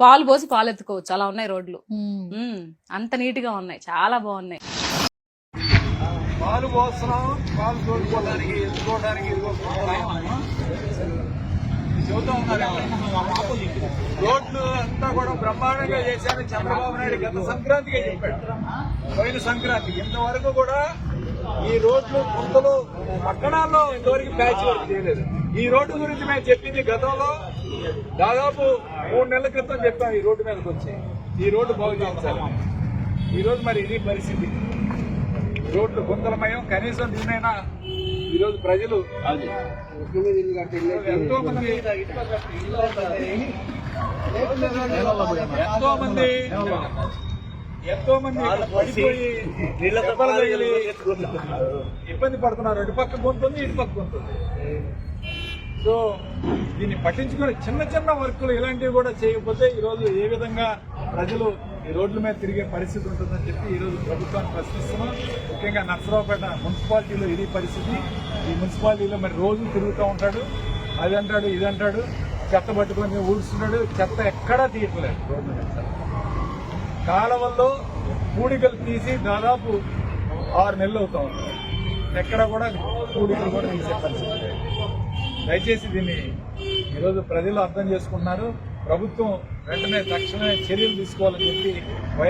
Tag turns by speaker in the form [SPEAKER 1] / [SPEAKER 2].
[SPEAKER 1] పాలు పోసి పాలు ఎత్తుకోవచ్చు అలా ఉన్నాయి రోడ్లు. అంత నీట్గా ఉన్నాయి. చాలా బాగున్నాయి.
[SPEAKER 2] పాలు పోస్తున్నాం పాలు తోడుకోవడానికి ఎత్తుకోవడానికి రోడ్లు అంతా కూడా బ్రహ్మాండంగా చేశారు చంద్రబాబు నాయుడు గత సంక్రాంతిగా చెప్పాడు. పోయిన సంక్రాంతికి ఇంతవరకు కూడా ఈ రోడ్లు గుంతలు పట్టణాల్లో ఇంతవరకు ప్యాచ్ వర్క్ చేయలేదు. ఈ రోడ్డు గురించి మేము చెప్పింది గతంలో దాదాపు మూడు నెలల క్రితం చెప్పాం ఈ రోడ్డు మీదకి వచ్చి. ఈ రోడ్డు బాగు చేయించాలి. ఈ రోజు మరి ఇది పరిస్థితి. రోడ్లు గుంతలమయం కనీసం దీనైనా ఈరోజు ప్రజలు ఎంతో మంది ఎంతో మంది ఎంతో మంది పడిపోయి ఇబ్బంది పడుతున్నారు. అటు పక్క గొంతుంది ఇటు పక్క గొంతుంది. సో దీన్ని పట్టించుకొని చిన్న చిన్న వర్కులు ఇలాంటివి కూడా చేయకపోతే ఈరోజు ఏ విధంగా ప్రజలు ఈ రోడ్ల మీద తిరిగే పరిస్థితి ఉంటుందని చెప్పి ఈరోజు ప్రభుత్వాన్ని ప్రశ్నిస్తున్నాం. ముఖ్యంగా నర్సరావుపేట మున్సిపాలిటీలో ఇది పరిస్థితి. ఈ మున్సిపాలిటీలో మరి రోజు తిరుగుతూ ఉంటాడు. అది అంటాడు ఇది అంటాడు. చెత్త పట్టుకొని ఊడుస్తున్నాడు. చెత్త ఎక్కడా తీయట్లేదు. రోడ్ల మీద కాలువల్లో పూడికలు తీసి దాదాపు ఆరు నెలలు అవుతా ఉంది ఎక్కడ కూడా పూడికలు కూడా తీసే పరిస్థితి దయచేసి దీన్ని ఈరోజు ప్రజలు అర్థం చేసుకుంటున్నారు. ప్రభుత్వం వెంటనే తక్షణమే చర్యలు తీసుకోవాలని చెప్పి